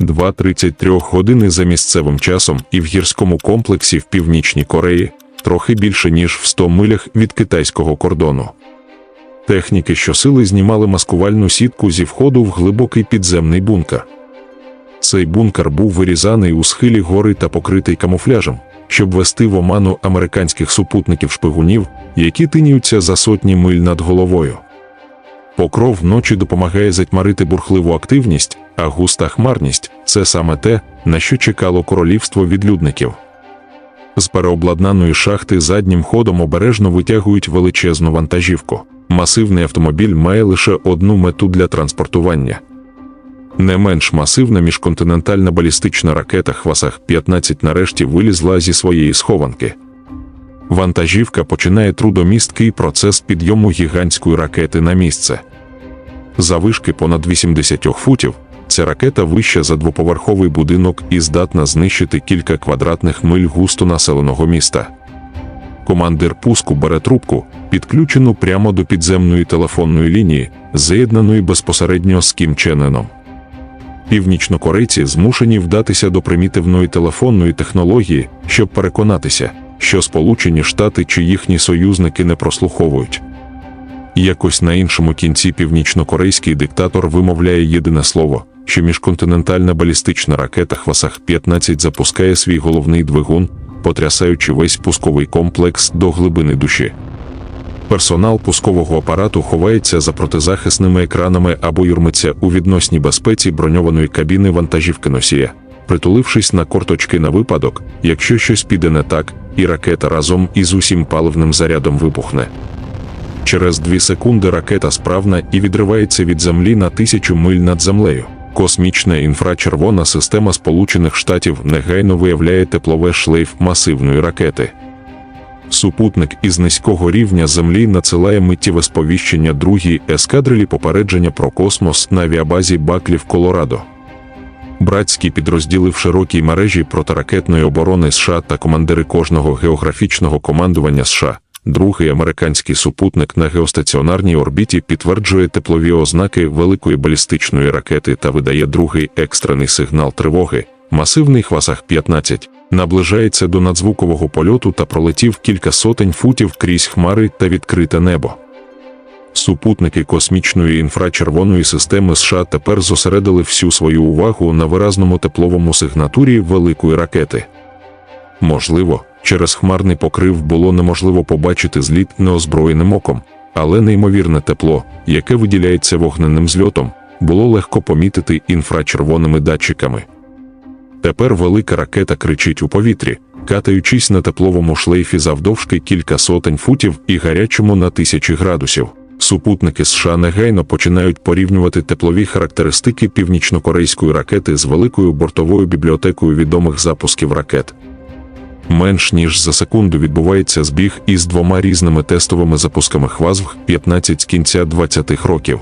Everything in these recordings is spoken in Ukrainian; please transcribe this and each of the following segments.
2.33 години за місцевим часом і в гірському комплексі в Північній Кореї трохи більше ніж в 100 милях від китайського кордону. Техніки щосили знімали маскувальну сітку зі входу в глибокий підземний бункер. Цей бункер був вирізаний у схилі гори та покритий камуфляжем, щоб вести в оману американських супутників шпигунів, які тиняються за сотні миль над головою. Покров ночі допомагає затьмарити бурхливу активність, а густа хмарність це саме те, на що чекало королівство відлюдників. З переобладнаної шахти заднім ходом обережно витягують величезну вантажівку. Масивний автомобіль має лише одну мету для транспортування. Не менш масивна міжконтинентальна балістична ракета Хвасах 15 нарешті вилізла зі своєї схованки. Вантажівка починає трудомісткий процес підйому гігантської ракети на місце. Завишки понад 80 футів ця ракета вища за двоповерховий будинок і здатна знищити кілька квадратних миль густонаселеного міста. Командир пуску бере трубку, підключену прямо до підземної телефонної лінії, з'єднаної безпосередньо з Кім Чен Ыном. Північнокорейці змушені вдатися до примітивної телефонної технології, щоб переконатися, що Сполучені Штати чи їхні союзники не прослуховують. Якось на іншому кінці північнокорейський диктатор вимовляє єдине слово, що міжконтинентальна балістична ракета Хвасах 15 запускає свій головний двигун, потрясаючи весь пусковий комплекс до глибини душі. Персонал пускового апарату ховається за протизахисними екранами або юрмиться у відносній безпеці броньованої кабіни вантажівки носія, притулившись на корточки на випадок, якщо щось піде не так, і ракета разом із усім паливним зарядом вибухне. Через дві секунди ракета справна і відривається від землі на тисячу миль над землею. Космічна інфрачервона система Сполучених Штатів негайно виявляє теплове шлейф масивної ракети. Супутник із низького рівня Землі надсилає миттєве сповіщення другій ескадрилі попередження про космос на авіабазі Баклі в Колорадо. Братські підрозділи в широкій мережі протиракетної оборони США та командири кожного географічного командування США. Другий американський супутник на геостаціонарній орбіті підтверджує теплові ознаки великої балістичної ракети та видає другий екстрений сигнал тривоги. Масивний хвасах 15 наближається до надзвукового польоту та пролетів кілька сотень футів крізь хмари та відкрите небо. Супутники космічної інфрачервоної системи США тепер зосередили всю свою увагу на виразному тепловому сигнатурі великої ракети. Можливо, через хмарний покрив було неможливо побачити зліт неозброєним оком, але неймовірне тепло, яке виділяється вогненним зльотом, було легко помітити інфрачервоними датчиками. Тепер велика ракета кричить у повітрі, катаючись на тепловому шлейфі завдовжки кілька сотень футів і гарячому на тисячі градусів. Супутники США негайно починають порівнювати теплові характеристики північнокорейської ракети з великою бортовою бібліотекою відомих запусків ракет. Менш ніж за секунду відбувається збіг із двома різними тестовими запусками хвазв 15 з кінця 20-х років.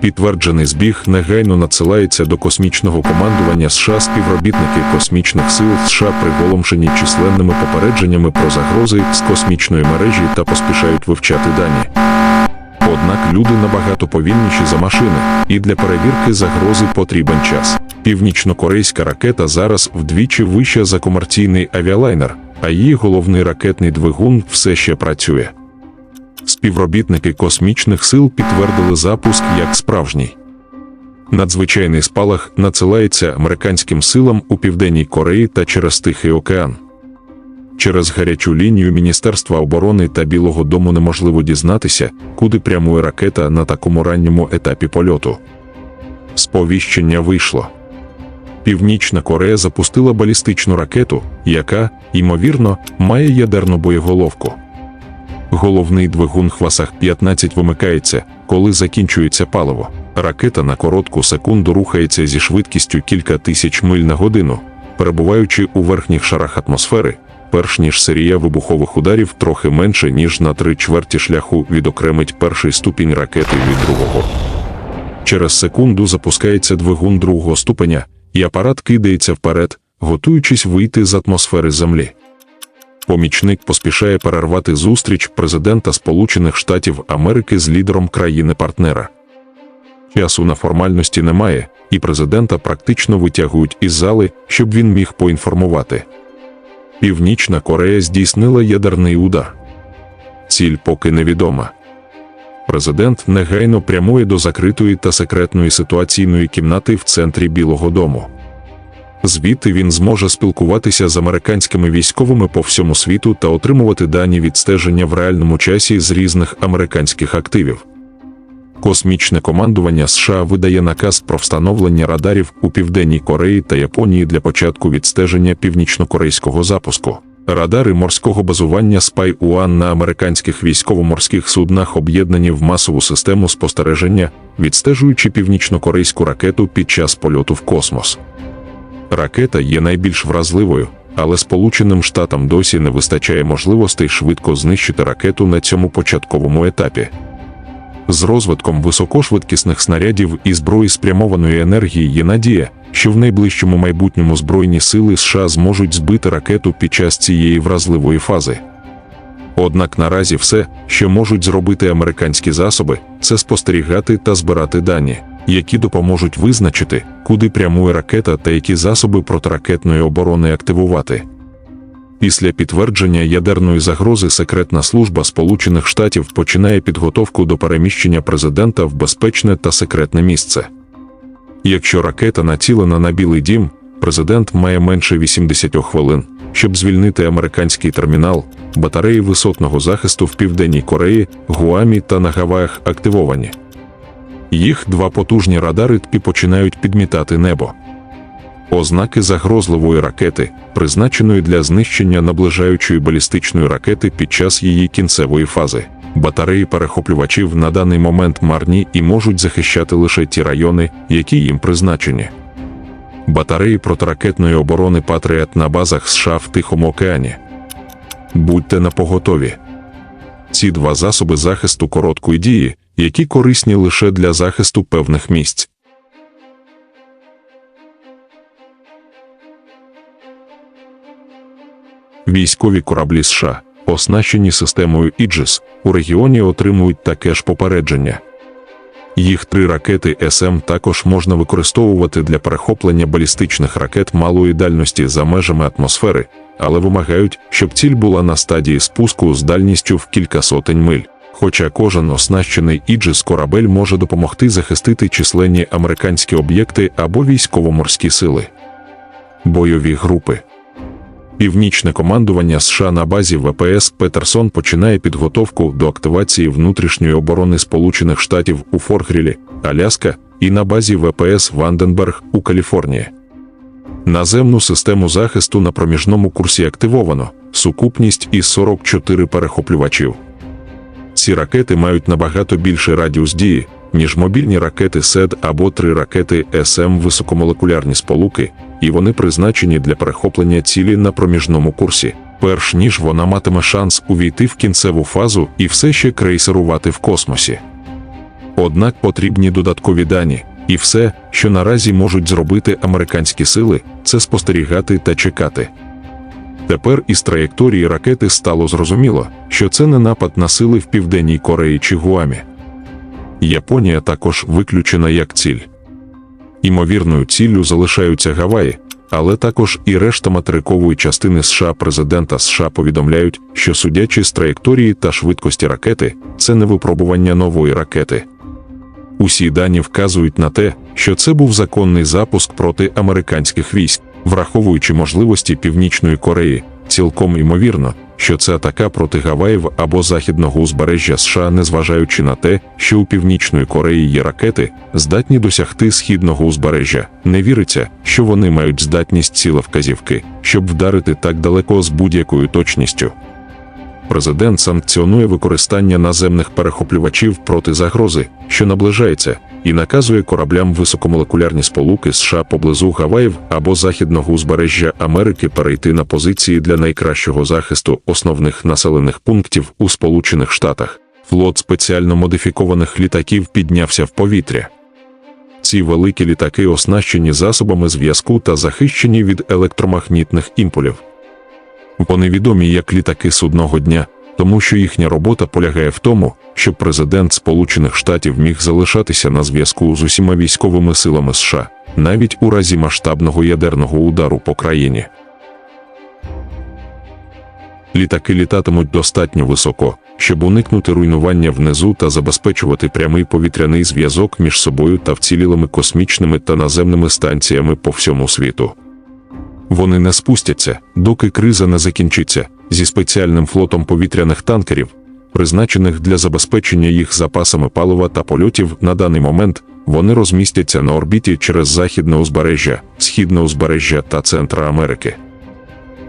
Підтверджений збіг негайно надсилається до космічного командування США співробітники космічних сил США приголомшені численними попередженнями про загрози з космічної мережі та поспішають вивчати дані. Однак люди набагато повільніші за машини, і для перевірки загрози потрібен час. Північнокорейська ракета зараз вдвічі вища за комерційний авіалайнер, а її головний ракетний двигун все ще працює. Співробітники космічних сил підтвердили запуск як справжній. Надзвичайний спалах надсилається американським силам у Південній Кореї та через Тихий океан. Через гарячу лінію Міністерства оборони та Білого Дому неможливо дізнатися, куди прямує ракета на такому ранньому етапі польоту. Сповіщення вийшло. Північна Корея запустила балістичну ракету, яка, ймовірно, має ядерну боєголовку. Головний двигун Хвасах 15 вимикається, коли закінчується паливо. Ракета на коротку секунду рухається зі швидкістю кілька тисяч миль на годину, перебуваючи у верхніх шарах атмосфери, перш ніж серія вибухових ударів трохи менше, ніж на три чверті шляху відокремить перший ступінь ракети від другого. Через секунду запускається двигун другого ступеня, і апарат кидається вперед, готуючись вийти з атмосфери Землі. Помічник поспішає перервати зустріч президента Сполучених Штатів Америки з лідером країни-партнера. Часу на формальності немає, і президента практично витягують із зали, щоб він міг поінформувати. Північна Корея здійснила ядерний удар. Ціль поки невідома. Президент негайно прямує до закритої та секретної ситуаційної кімнати в центрі Білого Дому. Звідти він зможе спілкуватися з американськими військовими по всьому світу та отримувати дані відстеження в реальному часі з різних американських активів. Космічне командування США видає наказ про встановлення радарів у Південній Кореї та Японії для початку відстеження північнокорейського запуску. Радари морського базування Спай Уан на американських військово-морських суднах об'єднані в масову систему спостереження, відстежуючи північнокорейську ракету під час польоту в космос. Ракета є найбільш вразливою, але Сполученим Штатам досі не вистачає можливостей швидко знищити ракету на цьому початковому етапі. З розвитком високошвидкісних снарядів і зброї спрямованої енергії є надія, що в найближчому майбутньому Збройні сили США зможуть збити ракету під час цієї вразливої фази. Однак наразі все, що можуть зробити американські засоби, це спостерігати та збирати дані, які допоможуть визначити, куди прямує ракета та які засоби протиракетної оборони активувати. Після підтвердження ядерної загрози секретна служба Сполучених Штатів починає підготовку до переміщення президента в безпечне та секретне місце. Якщо ракета націлена на Білий дім, президент має менше 80 хвилин, щоб звільнити американський термінал, батареї висотного захисту в Південній Кореї, Гуамі та на Гаваях активовані. Їх два потужні радари ТПІ починають підмітати небо. Ознаки загрозливої ракети, призначеної для знищення наближаючої балістичної ракети під час її кінцевої фази. Батареї перехоплювачів на даний момент марні і можуть захищати лише ті райони, які їм призначені. Батареї протиракетної оборони Патріот на базах США в Тихому океані. Будьте напоготові. Ці два засоби захисту короткої дії, які корисні лише для захисту певних місць. Військові кораблі США, оснащені системою Іджис, у регіоні отримують таке ж попередження. Їх три ракети СМ також можна використовувати для перехоплення балістичних ракет малої дальності за межами атмосфери, але вимагають, щоб ціль була на стадії спуску з дальністю в кілька сотень миль. Хоча кожен оснащений Іджис корабель може допомогти захистити численні американські об'єкти або військово-морські сили. Бойові групи Північне командування США на базі ВПС Петерсон починає підготовку до активації внутрішньої оборони Сполучених Штатів у Форгрілі, Аляска, і на базі ВПС Ванденберг у Каліфорнії. Наземну систему захисту на проміжному курсі активовано, сукупність із 44 перехоплювачів. Ці ракети мають набагато більший радіус дії, ніж мобільні ракети СЕД або три ракети СМ високомолекулярні сполуки, і вони призначені для перехоплення цілі на проміжному курсі, перш ніж вона матиме шанс увійти в кінцеву фазу і все ще крейсерувати в космосі. Однак потрібні додаткові дані, і все, що наразі можуть зробити американські сили, це спостерігати та чекати. Тепер із траєкторії ракети стало зрозуміло, що це не напад на сили в Південній Кореї чи Гуамі. Японія також виключена як ціль. Імовірною ціллю залишаються Гаваї, але також і решта материкової частини США президента США повідомляють, що судячи з траєкторії та швидкості ракети, це не випробування нової ракети. Усі дані вказують на те, що це був законний запуск проти американських військ, враховуючи можливості Північної Кореї, цілком ймовірно, що це атака проти Гаваїв або західного узбережжя США, незважаючи на те, що у Північної Кореї є ракети, здатні досягти східного узбережжя. Не віриться, що вони мають здатність ціла вказівки, щоб вдарити так далеко з будь-якою точністю. Президент санкціонує використання наземних перехоплювачів проти загрози, що наближається, і наказує кораблям високомолекулярні сполуки США поблизу Гаваїв або західного узбережжя Америки перейти на позиції для найкращого захисту основних населених пунктів у Сполучених Штатах. Флот спеціально модифікованих літаків піднявся в повітря. Ці великі літаки оснащені засобами зв'язку та захищені від електромагнітних імпулів. Вони відомі як літаки судного дня, тому що їхня робота полягає в тому, щоб президент Сполучених Штатів міг залишатися на зв'язку з усіма військовими силами США, навіть у разі масштабного ядерного удару по країні. Літаки літатимуть достатньо високо, щоб уникнути руйнування внизу та забезпечувати прямий повітряний зв'язок між собою та вцілілими космічними та наземними станціями по всьому світу. Вони не спустяться, доки криза не закінчиться, зі спеціальним флотом повітряних танкерів, призначених для забезпечення їх запасами палива та польотів на даний момент, вони розмістяться на орбіті через західне узбережжя, східне узбережжя та центра Америки.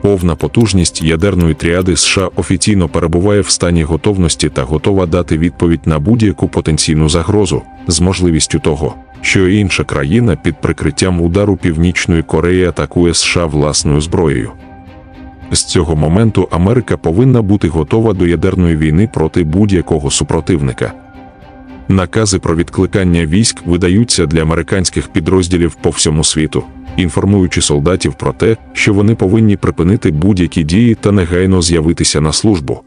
Повна потужність ядерної тріади США офіційно перебуває в стані готовності та готова дати відповідь на будь-яку потенційну загрозу з можливістю того, що інша країна під прикриттям удару Північної Кореї атакує США власною зброєю. З цього моменту Америка повинна бути готова до ядерної війни проти будь-якого супротивника. Накази про відкликання військ видаються для американських підрозділів по всьому світу, інформуючи солдатів про те, що вони повинні припинити будь-які дії та негайно з'явитися на службу.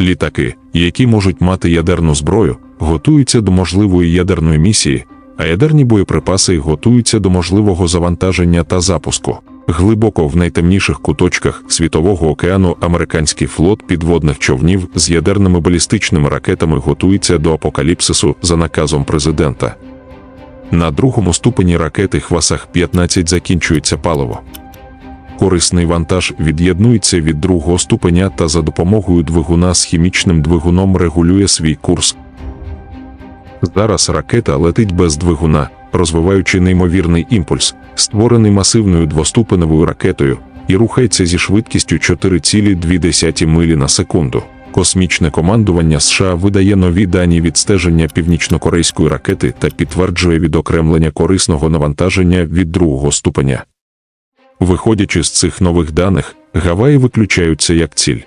Літаки, які можуть мати ядерну зброю, готуються до можливої ядерної місії, а ядерні боєприпаси готуються до можливого завантаження та запуску. Глибоко в найтемніших куточках світового океану американський флот підводних човнів з ядерними балістичними ракетами готується до апокаліпсису за наказом президента. На другому ступені ракети Хвасах 15 закінчується паливо. Корисний вантаж від'єднується від другого ступеня та за допомогою двигуна з хімічним двигуном регулює свій курс. Зараз ракета летить без двигуна, розвиваючи неймовірний імпульс, створений масивною двоступеневою ракетою, і рухається зі швидкістю 4,2 милі на секунду. Космічне командування США видає нові дані відстеження північнокорейської ракети та підтверджує відокремлення корисного навантаження від другого ступеня. Виходячи з цих нових даних, Гаваї виключаються як ціль.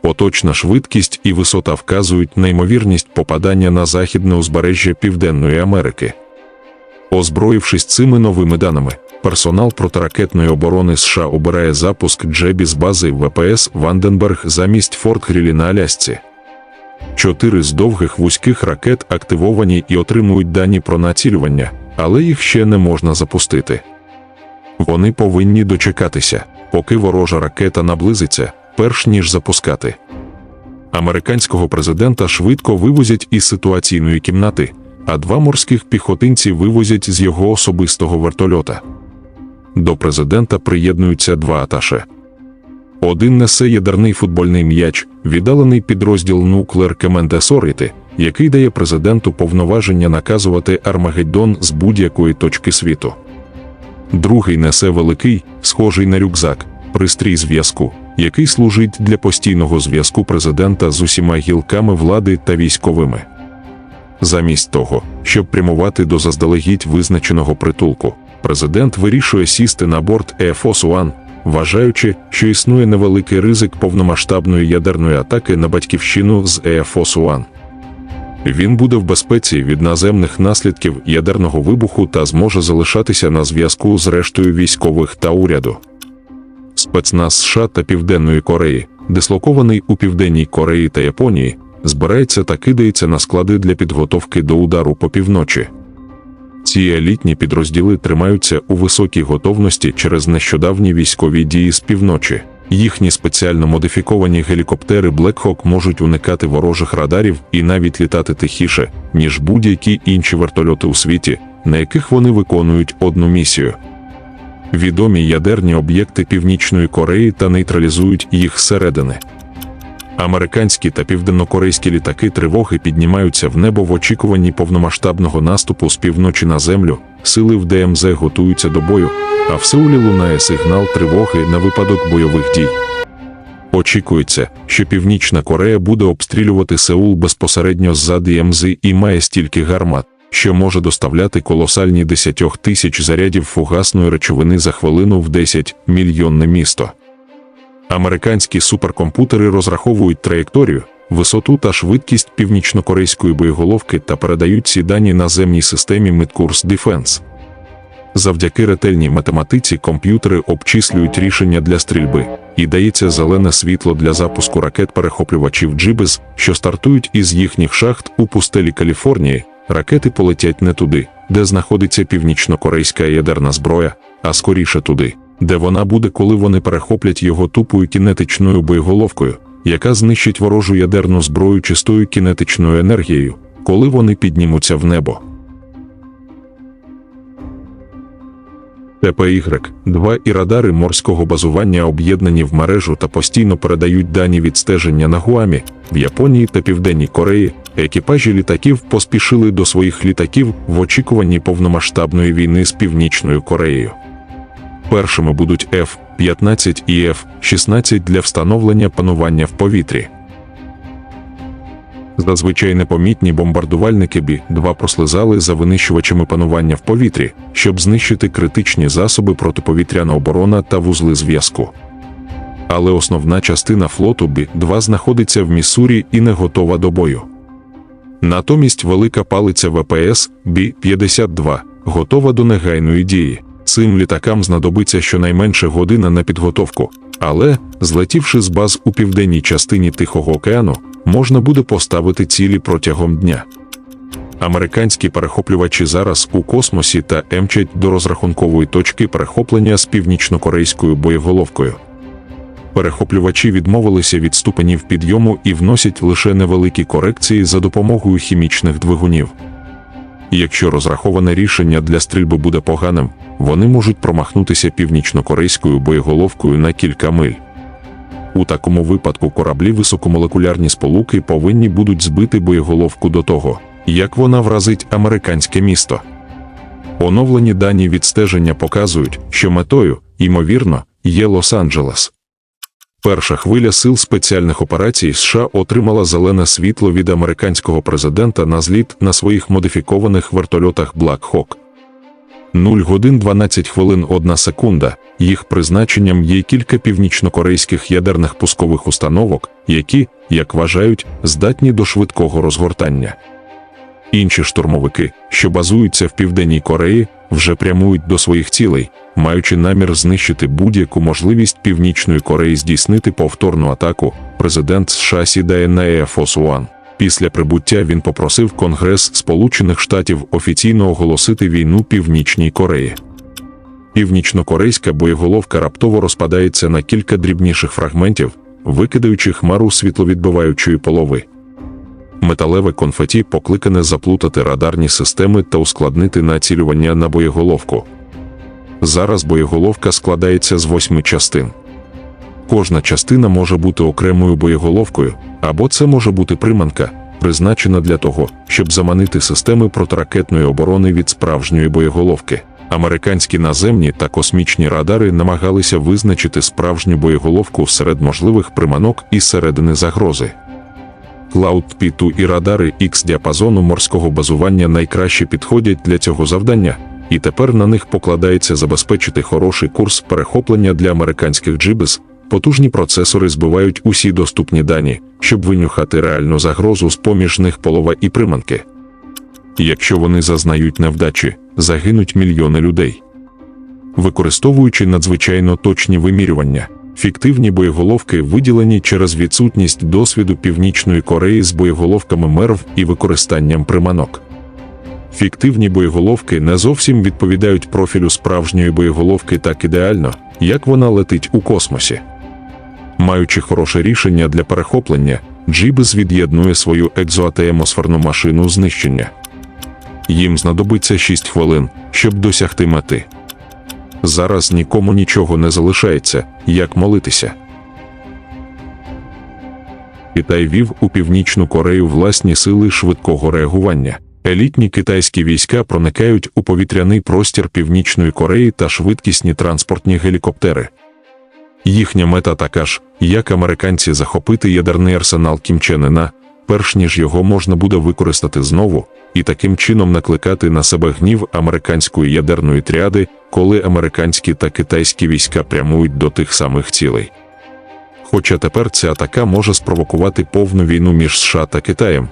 Поточна швидкість і висота вказують на ймовірність попадання на західне узбережжя Південної Америки. Озброївшись цими новими даними, персонал протиракетної оборони США обирає запуск Джебі з бази ВПС Ванденберг замість Форт Грілі на Алясці. Чотири з довгих вузьких ракет активовані і отримують дані про націлювання, але їх ще не можна запустити. Вони повинні дочекатися, поки ворожа ракета наблизиться, перш ніж запускати. Американського президента швидко вивозять із ситуаційної кімнати, а два морських піхотинці вивозять з його особистого вертольота. До президента приєднуються два аташе. Один несе ядерний футбольний м'яч, віддалений підрозділ Nuclear Command Authority, який дає президенту повноваження наказувати Армагеддон з будь-якої точки світу. Другий несе великий, схожий на рюкзак, пристрій зв'язку, який служить для постійного зв'язку президента з усіма гілками влади та військовими. Замість того, щоб прямувати до заздалегідь визначеного притулку, президент вирішує сісти на борт Air Force One, вважаючи, що існує невеликий ризик повномасштабної ядерної атаки на батьківщину з Air Force One. Він буде в безпеці від наземних наслідків ядерного вибуху та зможе залишатися на зв'язку з рештою військових та уряду. Спецназ США та Південної Кореї, дислокований у Південній Кореї та Японії, збирається та кидається на склади для підготовки до удару по півночі. Ці елітні підрозділи тримаються у високій готовності через нещодавні військові дії з півночі. Їхні спеціально модифіковані гелікоптери Hawk можуть уникати ворожих радарів і навіть літати тихіше, ніж будь-які інші вертольоти у світі, на яких вони виконують одну місію. Відомі ядерні об'єкти Північної Кореї та нейтралізують їх зсередини. Американські та південнокорейські літаки тривоги піднімаються в небо в очікуванні повномасштабного наступу з півночі на землю, сили в ДМЗ готуються до бою, а в Сеулі лунає сигнал тривоги на випадок бойових дій. Очікується, що Північна Корея буде обстрілювати Сеул безпосередньо з-за ДМЗ і має стільки гармат, що може доставляти колосальні 10 тисяч зарядів фугасної речовини за хвилину в 10 мільйонне місто. Американські суперкомпутери розраховують траєкторію, висоту та швидкість північнокорейської боєголовки та передають ці дані наземній системі Midcourse Defense. Завдяки ретельній математиці комп'ютери обчислюють рішення для стрільби, і дається зелене світло для запуску ракет-перехоплювачів Джибез, що стартують із їхніх шахт у пустелі Каліфорнії. Ракети полетять не туди, де знаходиться північно-корейська ядерна зброя, а скоріше туди, де вона буде, коли вони перехоплять його тупою кінетичною боєголовкою, яка знищить ворожу ядерну зброю чистою кінетичною енергією, коли вони піднімуться в небо. ТПY-2 і радари морського базування об'єднані в мережу та постійно передають дані відстеження на Гуамі, в Японії та Південній Кореї. Екіпажі літаків поспішили до своїх літаків в очікуванні повномасштабної війни з Північною Кореєю. Першими будуть F-15 і F-16 для встановлення панування в повітрі. Зазвичай непомітні бомбардувальники Бі-2 прослизали за винищувачами панування в повітрі, щоб знищити критичні засоби протиповітряна оборона та вузли зв'язку. Але основна частина флоту Бі-2 знаходиться в Міссурі і не готова до бою. Натомість велика палиця ВПС Бі-52 готова до негайної дії. Цим літакам знадобиться щонайменше година на підготовку, але, злетівши з баз у південній частині Тихого океану, можна буде поставити цілі протягом дня. Американські перехоплювачі зараз у космосі та емчать до розрахункової точки перехоплення з північно-корейською боєголовкою. Перехоплювачі відмовилися від ступенів підйому і вносять лише невеликі корекції за допомогою хімічних двигунів. Якщо розраховане рішення для стрільби буде поганим, вони можуть промахнутися північно-корейською боєголовкою на кілька миль. У такому випадку кораблі високомолекулярні сполуки повинні будуть збити боєголовку до того, як вона вразить американське місто. Оновлені дані відстеження показують, що метою, ймовірно, є Лос-Анджелес. Перша хвиля сил спеціальних операцій США отримала зелене світло від американського президента на зліт на своїх модифікованих вертольотах Black Hawk. 0 годин 12 хвилин 1 секунда. Їх призначенням є кілька північнокорейських ядерних пускових установок, які, як вважають, здатні до швидкого розгортання. Інші штурмовики, що базуються в Південній Кореї, вже прямують до своїх цілей, маючи намір знищити будь-яку можливість Північної Кореї здійснити повторну атаку. Президент США сідає на Air Force One. Після прибуття він попросив Конгрес Сполучених Штатів офіційно оголосити війну Північній Кореї. Північнокорейська боєголовка раптово розпадається на кілька дрібніших фрагментів, викидаючи хмару світловідбиваючої полови. Металеве конфеті покликане заплутати радарні системи та ускладнити націлювання на боєголовку. Зараз боєголовка складається з восьми частин. Кожна частина може бути окремою боєголовкою, або це може бути приманка, призначена для того, щоб заманити системи протиракетної оборони від справжньої боєголовки. Американські наземні та космічні радари намагалися визначити справжню боєголовку серед можливих приманок і середини загрози. Cloud P2 і радари X діапазону морського базування найкраще підходять для цього завдання, і тепер на них покладається забезпечити хороший курс перехоплення для американських джибес. Потужні процесори збивають усі доступні дані, щоб винюхати реальну загрозу з поміж них полова і приманки. Якщо вони зазнають невдачі, загинуть мільйони людей. Використовуючи надзвичайно точні вимірювання, фіктивні боєголовки виділені через відсутність досвіду Північної Кореї з боєголовками мерв і використанням приманок. Фіктивні боєголовки не зовсім відповідають профілю справжньої боєголовки так ідеально, як вона летить у космосі. Маючи хороше рішення для перехоплення, Джібес від'єднує свою екзоатеємосферну машину знищення. Їм знадобиться 6 хвилин, щоб досягти мети. Зараз нікому нічого не залишається, як молитися. Китай вів у Північну Корею власні сили швидкого реагування. Елітні китайські війська проникають у повітряний простір Північної Кореї та швидкісні транспортні гелікоптери. Їхня мета така ж, як американці захопити ядерний арсенал Кім Чен Ына, перш ніж його можна буде використати знову, і таким чином накликати на себе гнів американської ядерної тріади, коли американські та китайські війська прямують до тих самих цілей. Хоча тепер ця атака може спровокувати повну війну між США та Китаєм.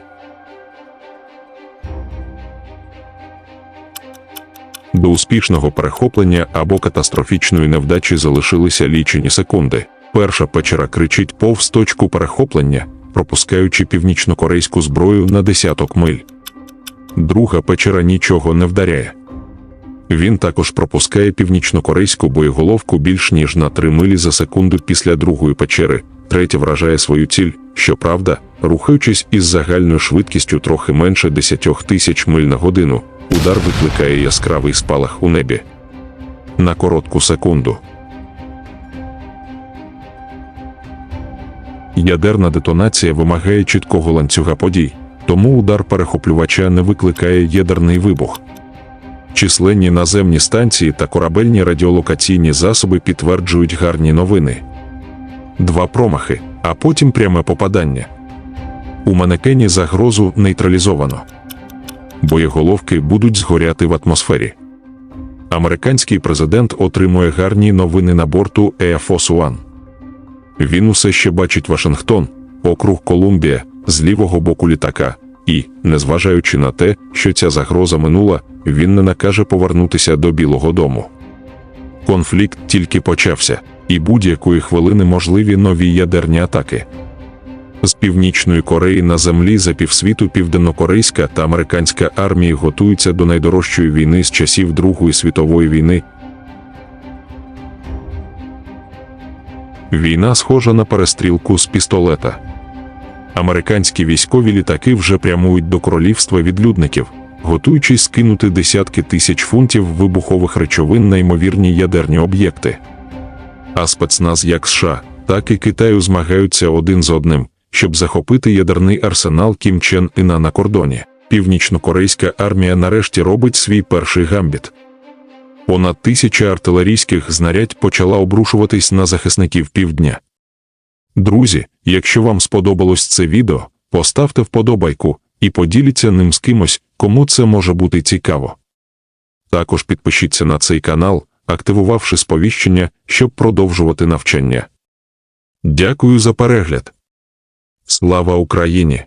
До успішного перехоплення або катастрофічної невдачі залишилися лічені секунди. Перша печера кричить повз точку перехоплення, пропускаючи північнокорейську зброю на десяток миль. Друга печера нічого не вдаряє. Він також пропускає північнокорейську боєголовку більш ніж на 3 милі за секунду після другої печери. Третя вражає свою ціль, щоправда, рухаючись із загальною швидкістю трохи менше 10 тисяч миль на годину, удар викликає яскравий спалах у небі. На коротку секунду. Ядерна детонація вимагає чіткого ланцюга подій, тому удар перехоплювача не викликає ядерний вибух. Численні наземні станції та корабельні радіолокаційні засоби підтверджують гарні новини. Два промахи, а потім пряме попадання. У манекені загрозу нейтралізовано. Боєголовки будуть згоряти в атмосфері. Американський президент отримує гарні новини на борту Air Force One. Він усе ще бачить Вашингтон, округ Колумбія, з лівого боку літака, і, незважаючи на те, що ця загроза минула, він не накаже повернутися до Білого Дому. Конфлікт тільки почався, і будь-якої хвилини можливі нові ядерні атаки. З північної Кореї на землі за півсвіту південнокорейська та американська армії готуються до найдорожчої війни з часів Другої світової війни. Війна схожа на перестрілку з пістолета. Американські військові літаки вже прямують до королівства відлюдників, готуючись скинути десятки тисяч фунтів вибухових речовин на ймовірні ядерні об'єкти. А спецназ як США, так і Китаю змагаються один з одним, щоб захопити ядерний арсенал Кім Чен Іна на кордоні. Північнокорейська армія нарешті робить свій перший гамбіт. Понад тисяча артилерійських знарядь почала обрушуватись на захисників півдня. Друзі, якщо вам сподобалось це відео, поставте вподобайку і поділіться ним з кимось, кому це може бути цікаво. Також підпишіться на цей канал, активувавши сповіщення, щоб продовжувати навчання. Дякую за перегляд. Слава Україні!